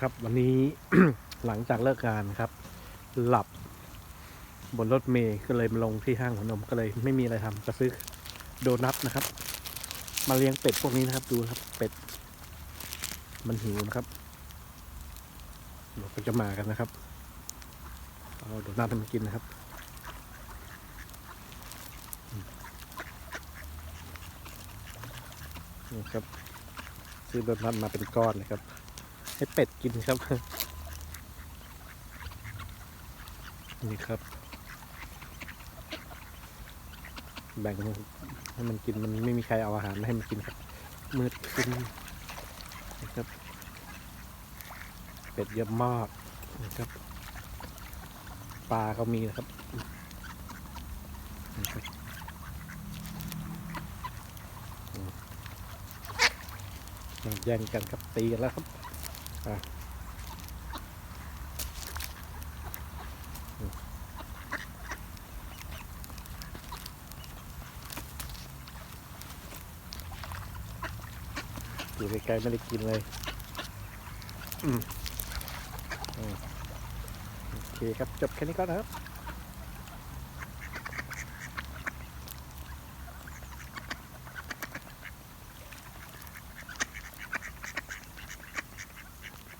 ครับวันนี้หลังจากเลิกงานครับ หลับบนรถเมย์ก็เลยมาลงที่ห้างหัวนมก็เลยไม่มีอะไรทำก็ซื้อโดนัทนะครับ มาเลี้ยงเป็ดพวกนี้นะครับ ดูครับเป็ด มันหิวนะครับเราก็จะมากันนะครับเอาโดนัทให้มันกินนะครับนี่ครับ ซื้อโดนัทมาเป็นก้อนเลยครับ ให้เป็ดกินครับ นี่ครับ แบ่งให้มันกินมันไม่มีใครเอาอาหารมาให้มันกินครับ มืดขึ้นนะครับ เป็ดเยอะมากนะครับ ปลาก็มีนะครับนะครับอืมแย่งกันครับตีกันแล้วครับ อยู่ไกลๆไม่ได้กินเลยอืมโอเคครับ จบแค่นี้ก่อนนะครับ